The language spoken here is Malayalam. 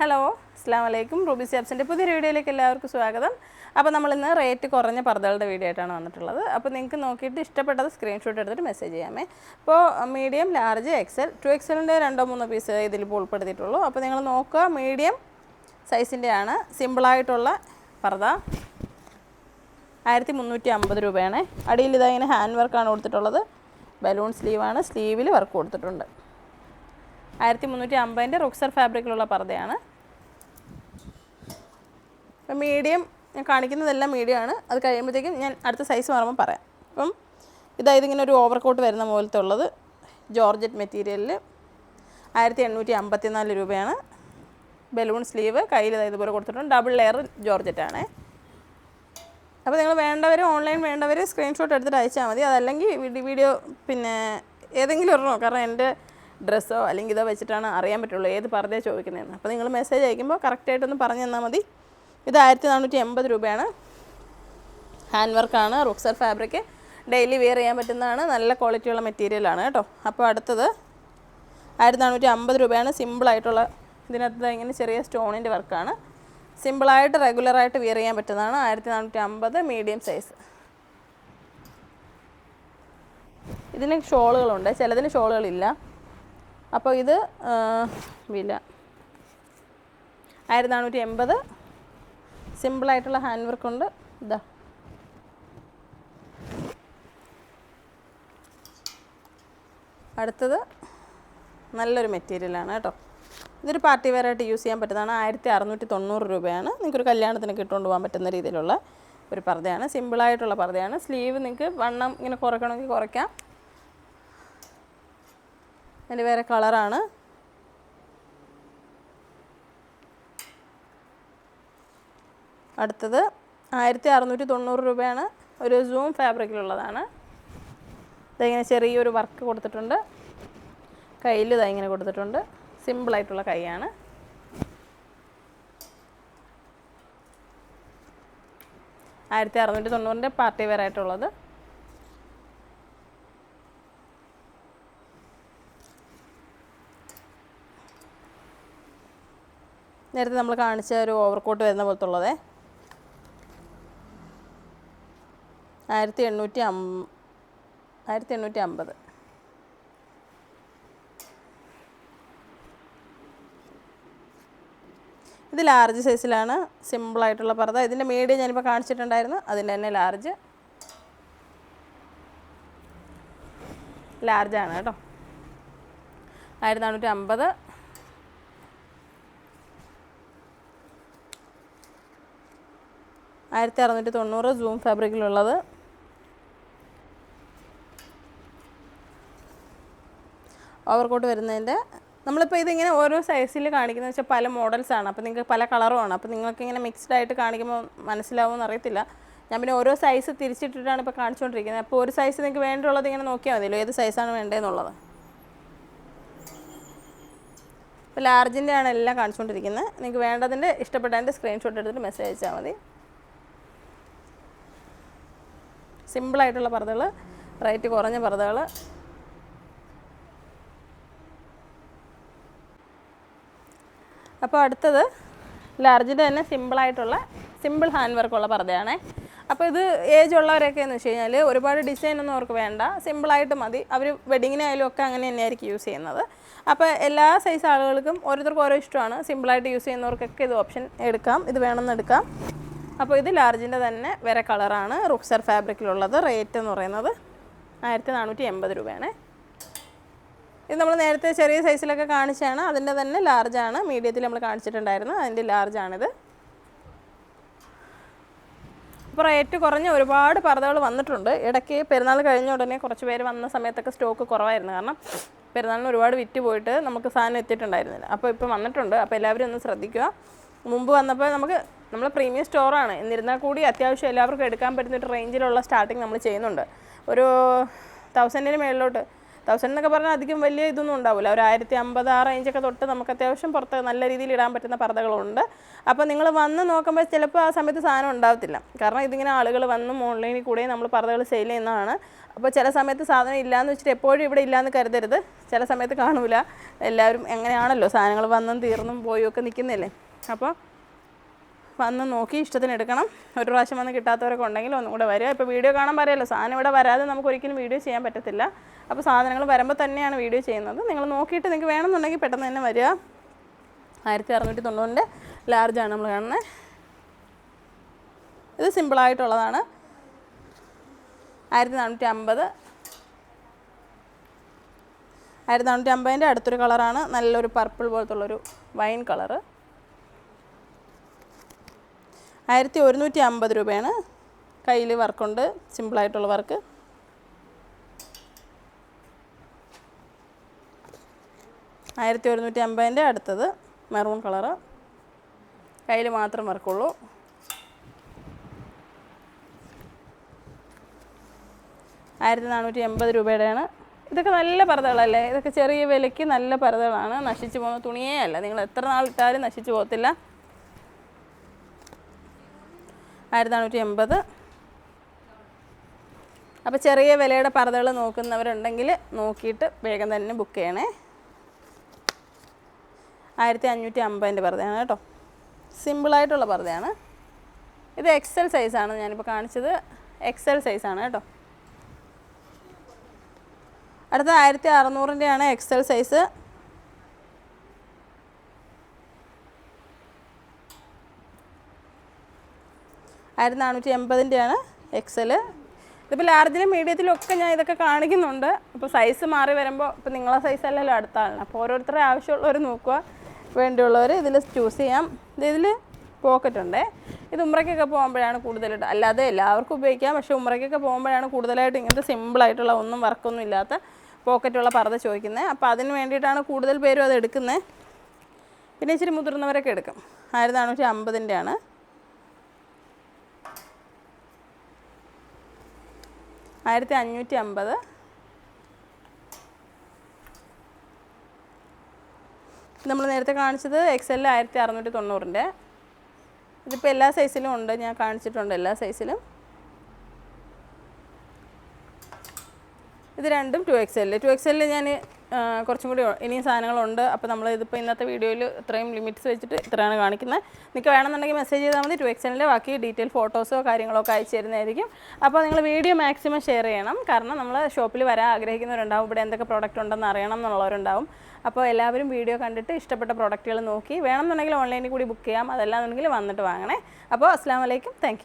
ഹലോ അസ്സാം വലൈക്കും റൂബി സാബ്സിന്റെ പുതിയ വീഡിയോയിലേക്ക് എല്ലാവർക്കും സ്വാഗതം. അപ്പോൾ നമ്മളിന്ന് റേറ്റ് കുറഞ്ഞ പർദ്ദകളുടെ വീഡിയോ ആയിട്ടാണ് വന്നിട്ടുള്ളത്. അപ്പോൾ നിങ്ങൾക്ക് നോക്കിയിട്ട് ഇഷ്ടപ്പെട്ടത് സ്ക്രീൻഷോട്ട് എടുത്തിട്ട് മെസ്സേജ് ചെയ്യാമേ. അപ്പോൾ മീഡിയം ലാർജ് എക്സൽ ടു എക്സലിന്റെ രണ്ടോ മൂന്നോ പീസ് ഇതിൽ ഉൾപ്പെടുത്തിയിട്ടുള്ളൂ. അപ്പോൾ നിങ്ങൾ നോക്കുക മീഡിയം സൈസിന്റെ ആണ്. സിമ്പിളായിട്ടുള്ള പർദ്ദ. ആയിരത്തി മുന്നൂറ്റി അമ്പത് രൂപയാണ്. അടിയിൽ ഇതാ ഇങ്ങനെ ഹാൻഡ് വർക്കാണ് കൊടുത്തിട്ടുള്ളത്. ബലൂൺ സ്ലീവാണ് സ്ലീവിൽ വർക്ക് കൊടുത്തിട്ടുണ്ട്. ആയിരത്തി മുന്നൂറ്റി അമ്പതിന്റെ റുക്സർ ഫാബ്രിക്കിലുള്ള പർദ്ദയാണ്. അപ്പം മീഡിയം ഞാൻ കാണിക്കുന്നതെല്ലാം മീഡിയമാണ്. അത് കഴിയുമ്പോഴത്തേക്കും ഞാൻ അടുത്ത സൈസ് മാറുമ്പോൾ പറയാം. അപ്പം ഇതായത് ഇങ്ങനെ ഒരു ഓവർകോട്ട് വരുന്ന പോലത്തെ ഉള്ളത്. ജോർജറ്റ് മെറ്റീരിയലിൽ ആയിരത്തി എണ്ണൂറ്റി അമ്പത്തിനാല് രൂപയാണ്. ബലൂൺ സ്ലീവ് കയ്യിൽ ഇതായത് ഇതുപോലെ കൊടുത്തിട്ടുണ്ട്. ഡബിൾ ലെയർ ജോർജറ്റ് ആണേ. അപ്പോൾ നിങ്ങൾ വേണ്ടവർ ഓൺലൈൻ വേണ്ടവർ സ്ക്രീൻഷോട്ട് എടുത്തിട്ട് അയച്ചാൽ മതി. അതല്ലെങ്കിൽ വീഡിയോ പിന്നെ ഏതെങ്കിലും ഒരെണ്ണോ കാരണം എന്റെ ഡ്രസ്സോ അല്ലെങ്കിൽ ഇതോ വെച്ചിട്ടാണ് അറിയാൻ പറ്റുള്ളൂ. ഏത് പറഞ്ഞേ ചോദിക്കുന്നതെന്ന്. അപ്പോൾ നിങ്ങൾ മെസ്സേജ് അയക്കുമ്പോൾ കറക്റ്റായിട്ടൊന്ന് പറഞ്ഞു തന്നാൽ മതി. ഇത് ആയിരത്തി നാനൂറ്റി എൺപത് രൂപയാണ് ഹാൻഡ് വർക്കാണ് റോക്സർ ഫാബ്രിക് ഡെയിലി വെയർ ചെയ്യാൻ പറ്റുന്നതാണ്. നല്ല ക്വാളിറ്റിയുള്ള മെറ്റീരിയലാണ് കേട്ടോ. അപ്പോൾ അടുത്തത് ആയിരത്തി നാനൂറ്റി അമ്പത് രൂപയാണ് സിമ്പിളായിട്ടുള്ള ഇതിനകത്ത് ഇങ്ങനെ ചെറിയ സ്റ്റോണിന്റെ വർക്കാണ് സിമ്പിളായിട്ട് റെഗുലറായിട്ട് വിയർ ചെയ്യാൻ പറ്റുന്നതാണ്. ആയിരത്തി നാനൂറ്റി അമ്പത് മീഡിയം സൈസ് ഇതിന് ഷോളുകളുണ്ട്. ചിലതിന് ഷോളുകളില്ല. അപ്പോൾ ഇത് വില. ആയിരത്തി നാനൂറ്റി എൺപത് സിമ്പിളായിട്ടുള്ള ഹാൻഡ് വർക്ക് ഉണ്ട്. ഇതാ അടുത്തത് നല്ലൊരു മെറ്റീരിയലാണ് കേട്ടോ. ഇതൊരു പാർട്ടി വെയർ ആയിട്ട് യൂസ് ചെയ്യാൻ പറ്റുന്നതാണ്. ആയിരത്തി അറുന്നൂറ്റി തൊണ്ണൂറ് രൂപയാണ്. നിങ്ങൾക്കൊരു കല്യാണത്തിന് കിട്ടുകൊണ്ട് പോകാൻ പറ്റുന്ന രീതിയിലുള്ള ഒരു പർദ്ദയാണ്. സിമ്പിളായിട്ടുള്ള പർദ്ദയാണ്. സ്ലീവ് നിങ്ങൾക്ക് വണ്ണം ഇങ്ങനെ കുറയ്ക്കണമെങ്കിൽ കുറയ്ക്കാം. അതിന്റെ വേറെ കളറാണ് അടുത്തത് ആയിരത്തി അറുന്നൂറ്റി തൊണ്ണൂറ് രൂപയാണ് ഒരു സൂം ഫാബ്രിക്കിലുള്ളതാണ് ഇതിങ്ങനെ ചെറിയൊരു വർക്ക് കൊടുത്തിട്ടുണ്ട്. കയ്യിൽ ഇങ്ങനെ കൊടുത്തിട്ടുണ്ട്. സിമ്പിളായിട്ടുള്ള കൈയാണ്. ആയിരത്തി അറുന്നൂറ്റി തൊണ്ണൂറിന്റെ പാർട്ടി വെയർ ആയിട്ടുള്ളത്. നേരത്തെ നമ്മൾ കാണിച്ച ഒരു ഓവർകോട്ട് വരുന്ന പോലത്തെ ഉള്ളതേ ആയിരത്തി എണ്ണൂറ്റി അം ആയിരത്തി എണ്ണൂറ്റി അമ്പത് ഇത് ലാർജ് സൈസിലാണ് സിമ്പിളായിട്ടുള്ള പർദ്ദ. ഇതിന്റെ മീഡിയം ഞാനിപ്പോൾ കാണിച്ചിട്ടുണ്ടായിരുന്നു. അതിന്റെ തന്നെ ലാർജ് ലാർജാണ് കേട്ടോ. ആയിരത്തി നാനൂറ്റി അമ്പത് ആയിരത്തി അറുന്നൂറ്റി തൊണ്ണൂറ് ജൂം ഫാബ്രിക്കിലുള്ളത് ഓവർകോട്ട് വരുന്നതിന്റെ നമ്മളിപ്പോൾ ഇതിങ്ങനെ ഓരോ സൈസിൽ കാണിക്കുന്നത് വെച്ചാൽ പല മോഡൽസാണ് അപ്പോൾ നിങ്ങൾക്ക് പല കളറുമാണ് അപ്പോൾ നിങ്ങൾക്ക് ഇങ്ങനെ മിക്സ്ഡ് ആയിട്ട് കാണിക്കുമ്പോൾ മനസ്സിലാവുമെന്ന് അറിയത്തില്ല ഞാൻ പിന്നെ ഓരോ സൈസ് തിരിച്ചിട്ടിട്ടാണ് ഇപ്പോൾ കാണിച്ചുകൊണ്ടിരിക്കുന്നത്. അപ്പോൾ ഒരു സൈസ് നിങ്ങൾക്ക് വേണ്ടുള്ളത് ഇങ്ങനെ നോക്കിയാൽ മതിയല്ലോ. ഏത് സൈസാണ് വേണ്ടതെന്നുള്ളത്. ഇപ്പോൾ ലാർജിന്റെ ആണ് എല്ലാം കാണിച്ചുകൊണ്ടിരിക്കുന്നത്. നിങ്ങൾക്ക് വേണ്ടതിന്റെ ഇഷ്ടപ്പെട്ടതിന്റെ സ്ക്രീൻഷോട്ട് എടുത്തിട്ട് മെസ്സേജ് അയച്ചാൽ മതി. സിമ്പിളായിട്ടുള്ള പർദ്ദകൾ റേറ്റ് കുറഞ്ഞ പർദ്ദകൾ അപ്പോൾ അടുത്തത് ലാർജിന്റെ തന്നെ സിമ്പിളായിട്ടുള്ള സിമ്പിൾ ഹാൻഡ് വർക്കുള്ള പർദ്ദയാണേ. അപ്പോൾ ഇത് ഏജ് ഉള്ളവരൊക്കെ എന്ന് വെച്ച് കഴിഞ്ഞാൽ ഒരുപാട് ഡിസൈൻ ഒന്നും അവർക്ക് വേണ്ട. സിമ്പിളായിട്ട് മതി. അവർ വെഡിങ്ങിനായാലും ഒക്കെ അങ്ങനെ തന്നെയായിരിക്കും യൂസ് ചെയ്യുന്നത്. അപ്പോൾ എല്ലാ സൈസ് ആളുകൾക്കും ഓരോരുത്തർക്കും ഓരോ ഇഷ്ടമാണ്. സിമ്പിളായിട്ട് യൂസ് ചെയ്യുന്നവർക്കൊക്കെ ഇത് ഓപ്ഷൻ എടുക്കാം. ഇത് വേണമെന്ന് എടുക്കാം. അപ്പോൾ ഇത് ലാർജിന്റെ തന്നെ വേറെ കളറാണ്. റുക്സർ ഫാബ്രിക്കിലുള്ളത്. റേറ്റ് എന്ന് പറയുന്നത് ആയിരത്തി നാനൂറ്റി എൺപത് രൂപയാണ്. ഇത് നമ്മൾ നേരത്തെ ചെറിയ സൈസിലൊക്കെ കാണിച്ചാണ് അതിന്റെ തന്നെ ലാർജ് ആണ്. മീഡിയത്തിൽ നമ്മൾ കാണിച്ചിട്ടുണ്ടായിരുന്നു. അതിന്റെ ലാർജാണിത് അപ്പോൾ റേറ്റ് കുറഞ്ഞ ഒരുപാട് പർദ്ദകൾ വന്നിട്ടുണ്ട്. ഇടയ്ക്ക് പെരുന്നാൾ കഴിഞ്ഞ ഉടനെ കുറച്ച് പേര് വന്ന സമയത്തൊക്കെ സ്റ്റോക്ക് കുറവായിരുന്നു. കാരണം പെരുന്നാളിന് ഒരുപാട് വിറ്റ് പോയിട്ട് നമുക്ക് സാധനം എത്തിയിട്ടുണ്ടായിരുന്നില്ല. അപ്പോൾ ഇപ്പോൾ വന്നിട്ടുണ്ട്. അപ്പോൾ എല്ലാവരും ഒന്ന് ശ്രദ്ധിക്കുക. മുമ്പ് വന്നപ്പോൾ നമുക്ക് നമ്മൾ പ്രീമിയം സ്റ്റോറാണ് എന്നിരുന്നാൽ കൂടി അത്യാവശ്യം എല്ലാവർക്കും എടുക്കാൻ പറ്റുന്ന ഒരു റേഞ്ചിലുള്ള സ്റ്റാർട്ടിങ് നമ്മൾ ചെയ്യുന്നുണ്ട്. ഒരു തൗസൻഡിന് മേളിലോട്ട് തൗസൻഡ് എന്നൊക്കെ പറഞ്ഞാൽ അധികം വലിയ ഇതൊന്നും ഉണ്ടാവില്ല ഒരു ആയിരത്തി അമ്പത് ആ റേഞ്ചൊക്കെ തൊട്ട് നമുക്ക് അത്യാവശ്യം പുറത്ത് നല്ല രീതിയിൽ ഇടാൻ പറ്റുന്ന പർദ്ദകളുണ്ട്. അപ്പോൾ നിങ്ങൾ വന്ന് നോക്കുമ്പോൾ ചിലപ്പോൾ ആ സമയത്ത് സാധനം ഉണ്ടാവത്തില്ല. കാരണം ഇതിങ്ങനെ ആളുകൾ വന്നും ഓൺലൈനിൽ കൂടെ നമ്മൾ പർദ്ദകൾ സെയിൽ ചെയ്യുന്നതാണ്. അപ്പോൾ ചില സമയത്ത് സാധനം ഇല്ലയെന്ന് വെച്ചിട്ട് എപ്പോഴും ഇവിടെ ഇല്ലയെന്ന് കരുതരുത്. ചില സമയത്ത് കാണൂല. എല്ലാവരും എങ്ങനെയാണല്ലോ സാധനങ്ങൾ വന്നും തീർന്നും പോയും ഒക്കെ നിൽക്കുന്നില്ലേ അപ്പോൾ വന്ന് നോക്കി ഇഷ്ടത്തിന് എടുക്കണം. ഒരു പ്രാവശ്യം വന്ന് കിട്ടാത്തവരൊക്കെ ഉണ്ടെങ്കിൽ ഒന്നും കൂടെ വരിക. ഇപ്പോൾ വീഡിയോ കാണാൻ പറയാമല്ലോ സാധനം ഇവിടെ വരാതെ നമുക്ക് ഒരിക്കലും വീഡിയോ ചെയ്യാൻ പറ്റത്തില്ല. അപ്പോൾ സാധനങ്ങൾ വരുമ്പോൾ തന്നെയാണ് വീഡിയോ ചെയ്യുന്നത്. നിങ്ങൾ നോക്കിയിട്ട് നിങ്ങൾക്ക് വേണമെന്നുണ്ടെങ്കിൽ പെട്ടെന്ന് തന്നെ വരിക. ആയിരത്തി അറുന്നൂറ്റി തൊണ്ണൂറിന്റെ ലാർജാണ് നമ്മൾ കാണുന്നത് ഇത് സിമ്പിളായിട്ടുള്ളതാണ് ആയിരത്തി നാനൂറ്റി അമ്പത് ആയിരത്തി നാനൂറ്റി അമ്പതിന്റെ അടുത്തൊരു കളറാണ്. നല്ലൊരു പർപ്പിൾ പോലത്തുള്ളൊരു വൈൻ കളറ്. ആയിരത്തി ഒരുന്നൂറ്റി അമ്പത് രൂപയാണ് കയ്യിൽ വർക്കുണ്ട് സിമ്പിളായിട്ടുള്ള വർക്ക്. ആയിരത്തി ഒരുന്നൂറ്റി അമ്പതിന്റെ അടുത്തത് മെറൂൺ കളറ്. കയ്യിൽ മാത്രം വർക്കുള്ളൂ. ആയിരത്തി നാനൂറ്റി എൺപത് രൂപയുടെയാണ്. ഇതൊക്കെ നല്ല പരതകളല്ലേ ഇതൊക്കെ ചെറിയ വിലയ്ക്ക് നല്ല പരതകളാണ് നശിച്ചു പോകുന്ന തുണിയേ അല്ല. നിങ്ങൾ എത്ര നാളിട്ടാലും നശിച്ചു പോകത്തില്ല. ആയിരത്തി നാനൂറ്റി എൺപത് അപ്പോൾ ചെറിയ വിലയുടെ പർദ്ദകൾ നോക്കുന്നവരുണ്ടെങ്കിൽ നോക്കിയിട്ട് വേഗം തന്നെ ബുക്ക് ചെയ്യണേ. ആയിരത്തി അഞ്ഞൂറ്റി അമ്പതിന്റെ പർദ്ദയാണ് കേട്ടോ. സിമ്പിളായിട്ടുള്ള പർദ്ദയാണ്. ഇത് എക്സൽ സൈസാണ് ഞാനിപ്പോൾ കാണിച്ചത്. എക്സൽ സൈസാണ് കേട്ടോ. അടുത്ത ആയിരത്തി അറുന്നൂറിന്റെയാണ് എക്സൽ സൈസ് ആയിരത്തി നാനൂറ്റി എൺപതിന്റെയാണ് എക്സൽ ഇതിപ്പോൾ ലാർജിലും മീഡിയത്തിലും ഒക്കെ ഞാൻ ഇതൊക്കെ കാണിക്കുന്നുണ്ട്. അപ്പോൾ സൈസ് മാറി വരുമ്പോൾ ഇപ്പോൾ നിങ്ങളെ സൈസ് അല്ലല്ലോ അടുത്താണ് അപ്പോൾ ഓരോരുത്തരുടെ ആവശ്യമുള്ളവർ നോക്കുക. വേണ്ടിയുള്ളവർ ഇതിൽ ചൂസ് ചെയ്യാം. ഇത് ഇതിൽ പോക്കറ്റ് ഉണ്ടേ. ഇത് ഉമ്രയ്ക്കൊക്കെ പോകുമ്പോഴാണ് കൂടുതലായിട്ട് അല്ലാതെ എല്ലാവർക്കും ഉപയോഗിക്കാം. പക്ഷേ ഉമ്രയ്ക്കൊക്കെ പോകുമ്പോഴാണ് കൂടുതലായിട്ട് ഇങ്ങനത്തെ സിമ്പിളായിട്ടുള്ള ഒന്നും വർക്കൊന്നും ഇല്ലാത്ത പോക്കറ്റുള്ള പർദ്ദ ചോദിക്കുന്നത് അപ്പോൾ അതിന് വേണ്ടിയിട്ടാണ് കൂടുതൽ പേരും അത് എടുക്കുന്നത് പിന്നെ ഇച്ചിരി മുതിർന്നവരൊക്കെ എടുക്കും. ആയിരത്തി നാനൂറ്റി അമ്പതിന്റെയാണ് ആയിരത്തി അഞ്ഞൂറ്റി അമ്പത് നമ്മൾ നേരത്തെ കാണിച്ചത് എക്സലിൽ ആയിരത്തി അറുന്നൂറ്റി തൊണ്ണൂറിന്റെ ഇതിപ്പോൾ എല്ലാ സൈസിലും ഉണ്ട്. ഞാൻ കാണിച്ചിട്ടുണ്ട് എല്ലാ സൈസിലും ഇത് രണ്ടും ടു എക്സ് എല്ലിൽ ടു എക്സ് എല്ലിൽ ഞാൻ കുറച്ചും കൂടി ഇനിയും സാധനങ്ങളുണ്ട്. അപ്പോൾ നമ്മൾ ഇതിപ്പോൾ ഇന്നത്തെ വീഡിയോയിൽ ഇത്രയും ലിമിറ്റ്സ് വെച്ചിട്ട് ഇത്രയാണ് കാണിക്കുന്നത് നിങ്ങൾക്ക് വേണമെന്നുണ്ടെങ്കിൽ മെസ്സേജ് ചെയ്താൽ മതി. ടു എക്സ് ബാക്കി ഡീറ്റെയിൽ ഫോട്ടോസോ കാര്യങ്ങളോ ഒക്കെ അയച്ചു തരുന്നതായിരിക്കും. അപ്പോൾ നിങ്ങൾ വീഡിയോ മാക്സിമം ഷെയർ ചെയ്യണം. കാരണം നമ്മൾ ഷോപ്പിൽ വരാൻ ആഗ്രഹിക്കുന്നവരുണ്ടാവും. ഇവിടെ എന്തൊക്കെ പ്രോഡക്റ്റ് ഉണ്ടെന്ന് അറിയണം എന്നുള്ളവരുണ്ടാവും. അപ്പോൾ എല്ലാവരും വീഡിയോ കണ്ടിട്ട് ഇഷ്ടപ്പെട്ട പ്രോഡക്റ്റുകൾ നോക്കി. വേണമെന്നുണ്ടെങ്കിൽ ഓൺലൈനിൽ കൂടി ബുക്ക് ചെയ്യാം. അതല്ലാന്നുണ്ടെങ്കിൽ വന്നിട്ട് വാങ്ങണേ. അപ്പോൾ അസ്സാം വലൈക്കും താങ്ക്